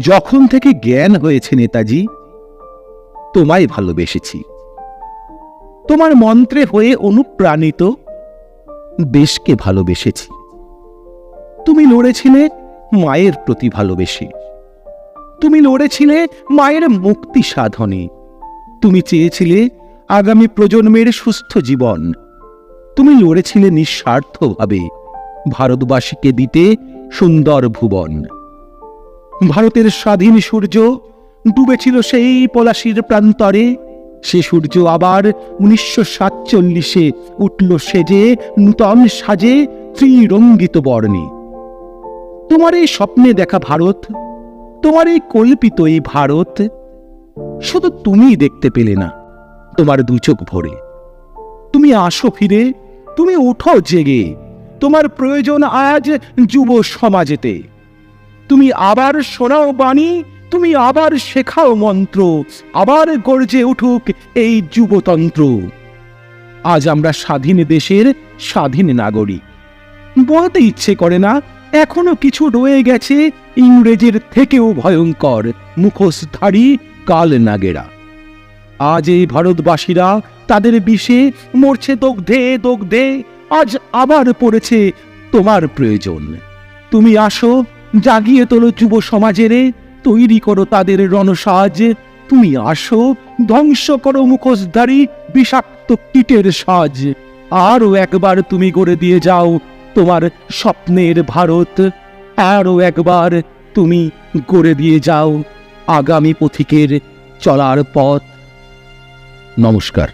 যখন থেকে জ্ঞান হয়েছে নেতাজি, তোমায় ভালোবেসেছি। তোমার মন্ত্রে হয়ে অনুপ্রাণিত দেশকে ভালোবেসেছি। তুমি লড়েছিলে মায়ের প্রতি ভালোবেসে। তুমি লড়েছিলে মায়ের মুক্তি সাধনে। তুমি চেয়েছিলে আগামী প্রজন্মের সুস্থ জীবন। তুমি লড়েছিলে নিঃস্বার্থভাবে ভারতবাসীকে দিতে সুন্দর ভুবন। ভারতের স্বাধীন সূর্য ডুবেছিল সেই পলাশির প্রান্তরে। সে সূর্য আবার উনিশশো সাতচল্লিশে উঠল সেজে নূতন সাজে ত্রিরঙ্গিত বর্ণে। তোমার এই স্বপ্নে দেখা ভারত, তোমার এই কল্পিত এই ভারত, শুধু তুমিই দেখতে পেলে না, তোমার দু চোখ ভরে। তুমি আসো ফিরে, তুমি ওঠো জেগে, তোমার প্রয়োজন আজ যুব সমাজেতে। তুমি আবার শোনাও বাণী, তুমি আবার শেখাও মন্ত্র, আবার গর্জে উঠুক এই যুবতন্ত্র। আজ আমরা স্বাধীন দেশের স্বাধীন নাগরিক। বলতে ইচ্ছে করে না, এখনও কিছু রয়ে গেছে ইংরেজের থেকেও ভয়ঙ্কর মুখোশধারী কাল নাগেরা আজ এই ভারতবাসীরা তাদের বিষে মরছে দগ্ধে দগ্ধে, আজ আবার পড়েছে তোমার প্রয়োজন। তুমি আসো জাগিয়ে তোলো যুব সমাজের, তৈরি করো তাদের রণসাজ। তুমি আসো, ধ্বংস করো মুখোশধারী বিষাক্ত কীটের সাজ। আরও একবার তুমি গড়ে দিয়ে যাও তোমার স্বপ্নের ভারত। আরও একবার তুমি গড়ে দিয়ে যাও আগামী পথিকের চলার পথ। নমস্কার।